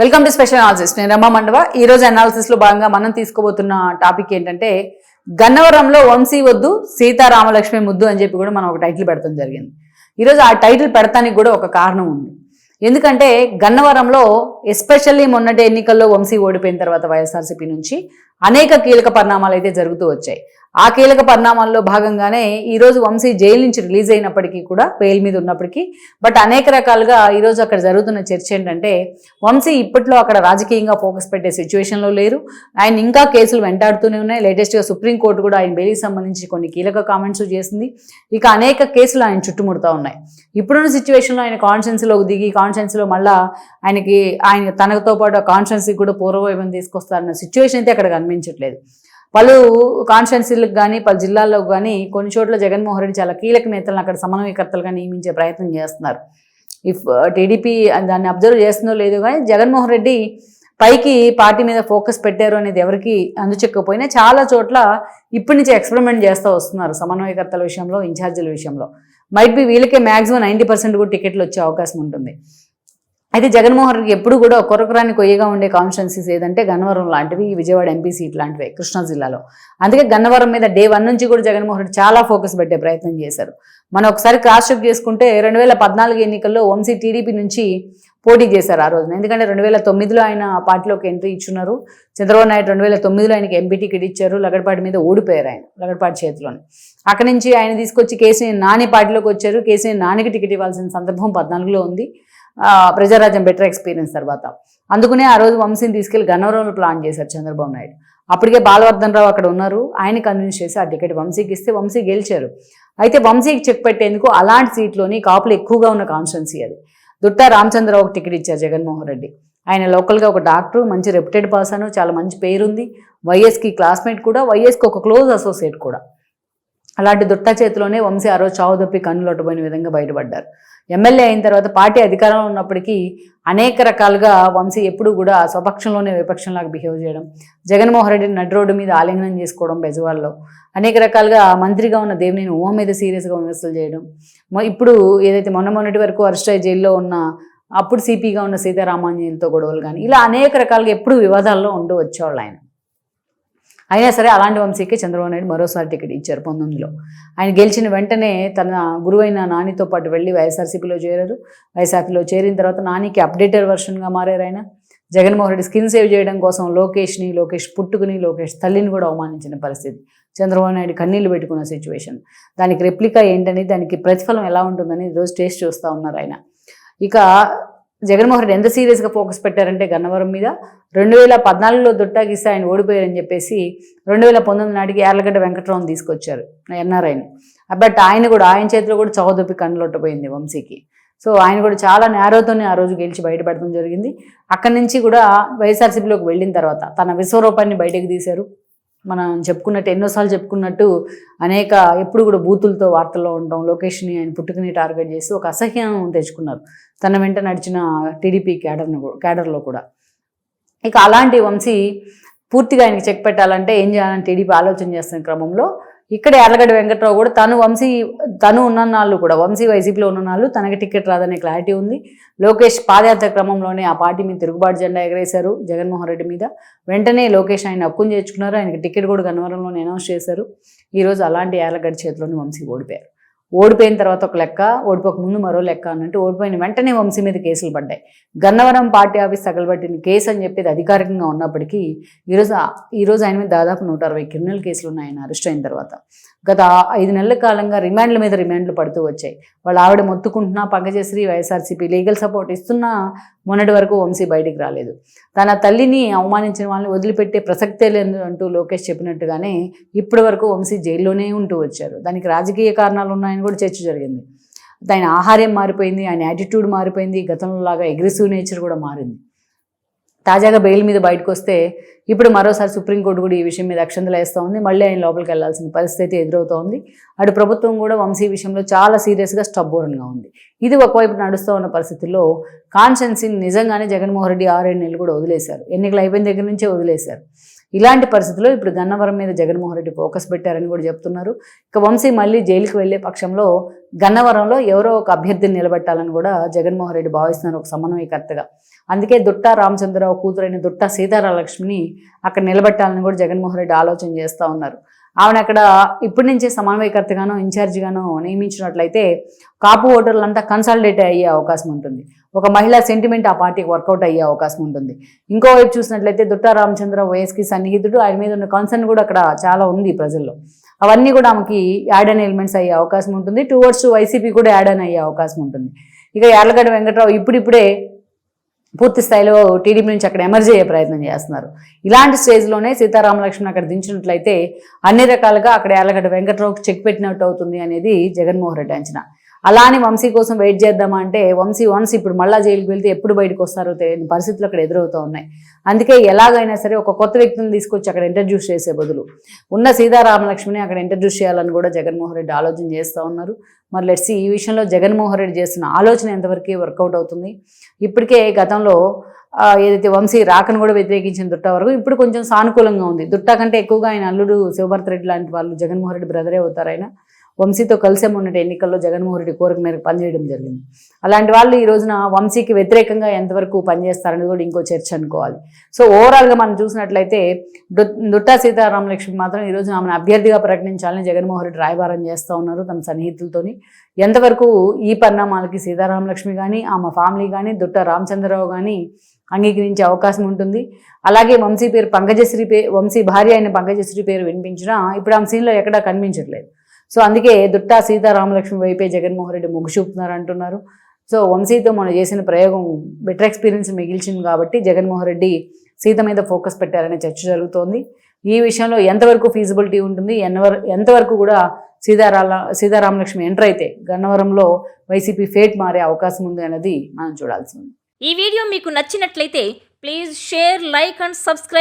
Welcome to special analysis నేను రమా మండవ. ఈ రోజు అనాలిసిస్లో భాగంగా మనం తీసుకోబోతున్న టాపిక్ ఏంటంటే గన్నవరంలో వంశీ వద్దు సీతారామలక్ష్మి ముద్దు అని చెప్పి కూడా మనం ఒక టైటిల్ పెడతాం జరిగింది. ఈరోజు ఆ టైటిల్ పెడతానికి కూడా ఒక కారణం ఉంది. ఎందుకంటే గన్నవరంలో ఎస్పెషల్లీ మొన్నటి ఎన్నికల్లో వంశీ ఓడిపోయిన తర్వాత వైఎస్ఆర్సీపీ నుంచి అనేక కీలక పరిణామాలు అయితే జరుగుతూ వచ్చాయి. ఆ కీలక పరిణామాల్లో భాగంగానే ఈరోజు వంశీ జైలు నుంచి రిలీజ్ అయినప్పటికీ కూడా బెయిల్ మీద ఉన్నప్పటికీ బట్ అనేక రకాలుగా ఈరోజు అక్కడ జరుగుతున్న చర్చ ఏంటంటే వంశీ ఇప్పట్లో అక్కడ రాజకీయంగా ఫోకస్ పెట్టే సిచ్యువేషన్లో లేరు. ఆయన ఇంకా కేసులు వెంటాడుతూనే ఉన్నాయి. లేటెస్ట్గా సుప్రీంకోర్టు కూడా ఆయన బెయిల్కి సంబంధించి కొన్ని కీలక కామెంట్స్ చేసింది. ఇక అనేక కేసులు ఆయన చుట్టుముడుతూ ఉన్నాయి. ఇప్పుడున్న సిచ్యువేషన్లో ఆయన కాన్షియన్స్లోకి దిగి కాన్షియన్స్లో మళ్ళా ఆయనకి ఆయన తనతో పాటు కాన్షియన్స్కి కూడా పూర్వవైభవం తీసుకొస్తారన్న సిచ్యువేషన్ అయితే అక్కడ కనిపించట్లేదు. పలు కాన్స్టిట్యున్సీలకు కానీ పలు జిల్లాల్లో కానీ కొన్ని చోట్ల జగన్మోహన్ రెడ్డి చాలా కీలక నేతలను అక్కడ సమన్వయకర్తలుగా నియమించే ప్రయత్నం చేస్తున్నారు. ఇఫ్ uh, టీడీపీ దాన్ని అబ్జర్వ్ చేస్తుందో లేదో కానీ జగన్మోహన్ రెడ్డి పైకి పార్టీ మీద ఫోకస్ పెట్టారు అనేది ఎవరికి అందుచెక్కకపోయినా చాలా చోట్ల ఇప్పటి నుంచి ఎక్స్పెరిమెంట్ చేస్తూ వస్తున్నారు సమన్వయకర్తల విషయంలో ఇన్ఛార్జీల విషయంలో. మైట్ బి వీళ్ళకే మ్యాక్సిమం నైంటీ పర్సెంట్ కూడా టికెట్లు వచ్చే అవకాశం ఉంటుంది. అయితే జగన్మోహన్ రెడ్డి ఎప్పుడు కూడా కొరకురాని కొయ్యగా ఉండే కాన్స్టిట్యున్సీస్ ఏదంటే గన్నవరం లాంటివి విజయవాడ ఎంపీ సీట్ లాంటివి కృష్ణా జిల్లాలో. అందుకే గన్నవరం మీద డే వన్ నుంచి కూడా జగన్మోహన్ రెడ్డి చాలా ఫోకస్ పెట్టే ప్రయత్నం చేశారు. మనం ఒకసారి క్రాస్ చెక్ చేసుకుంటే రెండు వేల పద్నాలుగు ఎన్నికల్లో వంశీ టీడీపీ నుంచి పోటీ చేశారు ఆ రోజున. ఎందుకంటే రెండు వేల తొమ్మిదిలో ఆయన పార్టీలోకి ఎంట్రీ ఇచ్చున్నారు. చంద్రబాబు నాయుడు రెండు వేల తొమ్మిదిలో ఆయనకి ఎంపీ టికెట్ ఇచ్చారు. లగడపాటి మీద ఓడిపోయారు ఆయన లగడపాటి చేతిలోని. అక్కడి నుంచి ఆయన తీసుకొచ్చి కేసీఆర్ నాని పార్టీలోకి వచ్చారు. కేసీఆర్ నానికి టికెట్ ఇవ్వాల్సిన సందర్భం పద్నాలుగులో ఉంది. ప్రజారాజ్యం బెటర్ ఎక్స్పీరియన్స్ తర్వాత. అందుకనే ఆ రోజు వంశీని తీసుకెళ్ళి గన్నవరంలో ప్లాన్ చేశారు చంద్రబాబు నాయుడు. అప్పటికే బాలవర్ధన్ రావు అక్కడ ఉన్నారు. ఆయన కన్విన్స్ చేసి ఆ టికెట్ వంశీకి ఇస్తే వంశీ గెలిచారు. అయితే వంశీకి చెక్ పెట్టేందుకు అలాంటి సీట్లోని కాపులు ఎక్కువగా ఉన్న కాన్స్టెన్సీ అది. దుట్టా రామచంద్రరావు టికెట్ ఇచ్చారు జగన్మోహన్ రెడ్డి. ఆయన లోకల్గా ఒక డాక్టర్ మంచి రెప్యుటెడ్ పర్సన్ చాలా మంచి పేరుంది. వైఎస్కి క్లాస్మేట్ కూడా వైఎస్కి ఒక క్లోజ్ అసోసియేట్ కూడా. అలాంటి దుట్ట చేతిలోనే వంశీ ఆ రోజు చావు తప్పి విధంగా బయటపడ్డారు. ఎమ్మెల్యే అయిన తర్వాత పార్టీ అధికారంలో ఉన్నప్పటికీ అనేక రకాలుగా వంశీ ఎప్పుడు కూడా స్వపక్షంలోనే విపక్షంలాగా బిహేవ్ చేయడం జగన్మోహన్ రెడ్డిని నడి రోడ్డు మీద ఆలింగనం చేసుకోవడం బెజవాడలో అనేక రకాలుగా మంత్రిగా ఉన్న దేవినేని ఊహ మీద సీరియస్గా విమర్శలు చేయడం ఇప్పుడు ఏదైతే మొన్న మొన్నటి వరకు అరెస్ట్ అయ్యి జైల్లో ఉన్న అప్పుడు సిపిగా ఉన్న సీతారామాంజనేయులతో గొడవలు కానీ ఇలా అనేక రకాలుగా ఎప్పుడు వివాదాల్లో ఉంటూ వచ్చేవాళ్ళు ఆయన. అయినా సరే అలాంటి వంశీకే చంద్రబాబు నాయుడు మరోసారి టికెట్ ఇచ్చారు పంతొమ్మిదిలో. ఆయన గెలిచిన వెంటనే తన గురువైన నానితో పాటు వెళ్ళి వైఎస్ఆర్సీపీలో చేరారు. వైఎస్ఆర్సీలో చేరిన తర్వాత నానికి అప్డేటెడ్ వర్షన్గా మారారు ఆయన. జగన్మోహన్ రెడ్డి స్కిన్ సేవ్ చేయడం కోసం లోకేష్ని లోకేష్ పుట్టుకుని లోకేష్ తల్లిని కూడా అవమానించిన పరిస్థితి. చంద్రబాబు నాయుడు కన్నీళ్ళు పెట్టుకున్న సిచ్యువేషన్. దానికి రెప్లికా ఏంటని దానికి ప్రతిఫలం ఎలా ఉంటుందని ఈరోజు టేస్ట్ చూస్తూ ఉన్నారు ఆయన. ఇక జగన్మోహన్ రెడ్డి ఎంత సీరియస్గా ఫోకస్ పెట్టారంటే గన్నవరం మీద రెండు వేల పద్నాలుగులో దుట్టాగిస్తే ఆయన ఓడిపోయారని చెప్పేసి రెండు వేల పంతొమ్మిది నాటికి యార్లగడ్డ వెంకటరావు తీసుకొచ్చారు ఎన్ఆర్ఐని. బట్ ఆయన కూడా ఆయన చేతిలో కూడా చౌదొప్పి కన్నులొట్టపోయింది వంశీకి. సో ఆయన కూడా చాలా నేరోతోనే ఆ రోజు గెలిచి బయటపడడం జరిగింది. అక్కడి నుంచి కూడా వైఎస్ఆర్సీపీలోకి వెళ్ళిన తర్వాత తన విశ్వరూపాన్ని బయటకు తీశారు. మనం చెప్పుకున్నట్టు ఎన్నోసార్లు చెప్పుకున్నట్టు అనేక ఎప్పుడు కూడా బూతులతో వార్తల్లో ఉండడం లొకేషన్ని ఆయన పుట్టుకుని టార్గెట్ చేసి ఒక అసహ్యం తెచ్చుకున్నారు. తన వెంట నడిచిన టీడీపీ క్యాడర్ను క్యాడర్లో కూడా. ఇక అలాంటి వంశీ పూర్తిగా ఆయనకి చెక్ పెట్టాలంటే ఏం చేయాలని టీడీపీ ఆలోచన చేస్తున్న క్రమంలో ఇక్కడ ఎర్లగడ్డ వెంకట్రావు కూడా తను వంశీ తను ఉన్ననాళ్ళు కూడా వంశీ వైసీపీలో ఉన్ననాళ్ళు తనకి టికెట్ రాదనే క్లారిటీ ఉంది. లోకేష్ పాదయాత్ర క్రమంలోనే ఆ పార్టీ మీద తిరుగుబాటు జెండా ఎగరేశారు జగన్మోహన్ రెడ్డి మీద. వెంటనే లోకేష్ ఆయన హక్కును చేర్చుకున్నారు. ఆయనకి టికెట్ కూడా గన్నవరంలోనే అనౌన్స్ చేశారు. ఈరోజు అలాంటి ఎర్లగడ్డ చేతిలోని వంశీ ఓడిపోయారు. ఓడిపోయిన తర్వాత ఒక లెక్క ఓడిపోక ముందు మరో లెక్క అన్నట్టు ఓడిపోయిన వెంటనే వంశీ మీద కేసులు పడ్డాయి. గన్నవరం పార్టీ ఆఫీస్ తగలబట్టిన కేసు అని చెప్పేది అధికారికంగా ఉన్నప్పటికీ ఈరోజు ఈరోజు ఆయన మీద దాదాపు నూట అరవై క్రిమినల్ కేసులు ఉన్నాయి ఆయన అరెస్ట్ అయిన తర్వాత. గత ఐదు నెలల కాలంగా రిమాండ్ల మీద రిమాండ్లు పడుతూ వచ్చాయి. వాళ్ళు ఆవిడ మొత్తుకుంటున్నా పంకజశ్రీ వైఎస్ఆర్సీపీ లీగల్ సపోర్ట్ ఇస్తున్నా మొన్నటి వరకు వంశీ బయటికి రాలేదు. తన తల్లిని అవమానించిన వాళ్ళని వదిలిపెట్టే ప్రసక్తే లేదు అంటూ లోకేష్ చెప్పినట్టుగానే ఇప్పటి వరకు వంశీ జైల్లోనే ఉంటూ వచ్చారు. దానికి రాజకీయ కారణాలు ఉన్నాయని కూడా చర్చ జరిగింది. ఆయన ఆహార్యం మారిపోయింది ఆయన యాటిట్యూడ్ మారిపోయింది గతంలో లాగా అగ్రెసివ్ నేచర్ కూడా మారింది. తాజాగా బెయిల్ మీద బయటకు వస్తే ఇప్పుడు మరోసారి సుప్రీంకోర్టు కూడా ఈ విషయం మీద అక్షంతలు వేస్తూ ఉంది. మళ్ళీ ఆయన లోపలికి వెళ్ళాల్సిన పరిస్థితి ఎదురవుతోంది. అటు ప్రభుత్వం కూడా వంశీ విషయంలో చాలా సీరియస్గా స్టబ్బోర్న్గా ఉంది. ఇది ఒకవైపు నడుస్తూ ఉన్న పరిస్థితుల్లో కాన్షియన్సీని నిజంగానే జగన్మోహన్ రెడ్డి ఆరేడు నెలలు కూడా వదిలేశారు. ఎన్నికలు అయిపోయిన దగ్గర నుంచే వదిలేశారు. ఇలాంటి పరిస్థితుల్లో ఇప్పుడు గన్నవరం మీద జగన్మోహన్ రెడ్డి ఫోకస్ పెట్టారని కూడా చెప్తున్నారు. ఇక వంశీ మళ్ళీ జైలుకి వెళ్ళే పక్షంలో గన్నవరంలో ఎవరో ఒక అభ్యర్థిని నిలబెట్టాలని కూడా జగన్మోహన్ రెడ్డి భావిస్తున్నారు. ఒక సమన్వయకర్తగా అందుకే దుట్టా రామచంద్రరావు కూతురైన దుట్టా సీతారామలక్ష్మిని అక్కడ నిలబెట్టాలని కూడా జగన్మోహన్ రెడ్డి ఆలోచన చేస్తూ ఉన్నారు. ఆమెను అక్కడ ఇప్పటి నుంచే సమన్వయకర్తగానో ఇన్ఛార్జిగానో నియమించినట్లయితే కాపు ఓటర్లంతా కన్సాలిడేట్ అయ్యే అవకాశం ఉంటుంది. ఒక మహిళా సెంటిమెంట్ ఆ పార్టీకి వర్కౌట్ అయ్యే అవకాశం ఉంటుంది. ఇంకోవైపు చూసినట్లయితే దుట్టా రామచంద్ర వయస్కి సన్నిహితుడు. ఆయన మీద ఉన్న కన్సర్న్ కూడా అక్కడ చాలా ఉంది ప్రజల్లో. అవన్నీ కూడా ఆమెకి యాడ్ అన్ ఎలిమెంట్స్ అయ్యే అవకాశం ఉంటుంది. టువర్డ్స్ వైసీపీ కూడా యాడ్ అన్ అయ్యే అవకాశం ఉంటుంది. ఇక యార్లగడ్డ వెంకట్రావు ఇప్పుడిప్పుడే పూర్తి స్థాయిలో టీడీపీ నుంచి అక్కడ ఎమర్జ్ అయ్యే ప్రయత్నం చేస్తున్నారు. ఇలాంటి స్టేజ్లోనే సీతారామలక్ష్మణ్ అక్కడ దించినట్లయితే అన్ని రకాలుగా అక్కడ యార్లగడ్డ వెంకట్రావుకి చెక్ పెట్టినట్టు అవుతుంది అనేది జగన్మోహన్ రెడ్డి అంచనా. అలానే వంశీ కోసం వెయిట్ చేద్దామా అంటే వంశీ వన్స్ ఇప్పుడు మళ్ళా జైలుకి వెళ్తే ఎప్పుడు బయటకు వస్తారో తెలియని పరిస్థితులు అక్కడ ఎదురవుతూ ఉన్నాయి. అందుకే ఎలాగైనా సరే ఒక కొత్త వ్యక్తిని తీసుకొచ్చి అక్కడ ఇంట్రడ్యూస్ చేసే బదులు ఉన్న సీతారామలక్ష్మిని అక్కడ ఇంట్రడ్యూస్ చేయాలని కూడా జగన్మోహన్ రెడ్డి ఆలోచన చేస్తూ ఉన్నారు. మరి లెట్స్ ఈ విషయంలో జగన్మోహన్ రెడ్డి చేస్తున్న ఆలోచన ఎంతవరకు వర్కౌట్ అవుతుంది? ఇప్పటికే గతంలో ఏదైతే వంశీ రాకను కూడా వ్యతిరేకించిన దుట్టా వరకు ఇప్పుడు కొంచెం సానుకూలంగా ఉంది. దుట్టా కంటే ఎక్కువగా ఆయన అల్లుడు శివభర్త రెడ్డి లాంటి వాళ్ళు జగన్మోహన్ రెడ్డి బ్రదరే అవుతారు ఆయన. వంశీతో కలిసే మొన్నటి ఎన్నికల్లో జగన్మోహన్ రెడ్డి కోరిక మేరకు పనిచేయడం జరిగింది. అలాంటి వాళ్ళు ఈ రోజున వంశీకి వ్యతిరేకంగా ఎంతవరకు పనిచేస్తారని కూడా ఇంకో చర్చ అనుకోవాలి. సో ఓవరాల్గా మనం చూసినట్లయితే దు- దుట్టా సీతారామలక్ష్మి మాత్రం ఈ రోజున ఆమెను అభ్యర్థిగా ప్రకటించాలని జగన్మోహన్ రెడ్డి రాయబారం చేస్తూ ఉన్నారు తమ సన్నిహితులతోని. ఎంతవరకు ఈ పరిణామాలకి సీతారామలక్ష్మి కానీ ఆమె ఫ్యామిలీ కానీ దుట్ట రామచంద్రరావు కానీ అంగీకరించే అవకాశం ఉంటుంది. అలాగే వంశీ పేరు పంకజశ్రీ పే వంశీ భార్య అయిన పంకజశ్రీ పేరు వినిపించినా ఇప్పుడు ఆమె సీన్లో ఎక్కడా కనిపించట్లేదు. సో అందుకే దుట్టా సీతారామలక్ష్మి వైపే జగన్మోహన్ రెడ్డి మొగ్గు చూపుతున్నారు అంటున్నారు. సో వంశీతో మనం చేసిన ప్రయోగం బెటర్ ఎక్స్పీరియన్స్ మిగిల్చింది కాబట్టి జగన్మోహన్ రెడ్డి సీత మీద ఫోకస్ పెట్టారనే చర్చ జరుగుతోంది. ఈ విషయంలో ఎంతవరకు ఫీజిబిలిటీ ఉంటుంది? ఎన్నవర ఎంతవరకు కూడా సీతారామ సీతారామలక్ష్మి ఎంటర్ అయితే గన్నవరంలో వైసీపీ ఫేట్ మారే అవకాశం ఉంది అనేది మనం చూడాల్సి ఉంది. ఈ వీడియో మీకు నచ్చినట్లయితే please share like and subscribe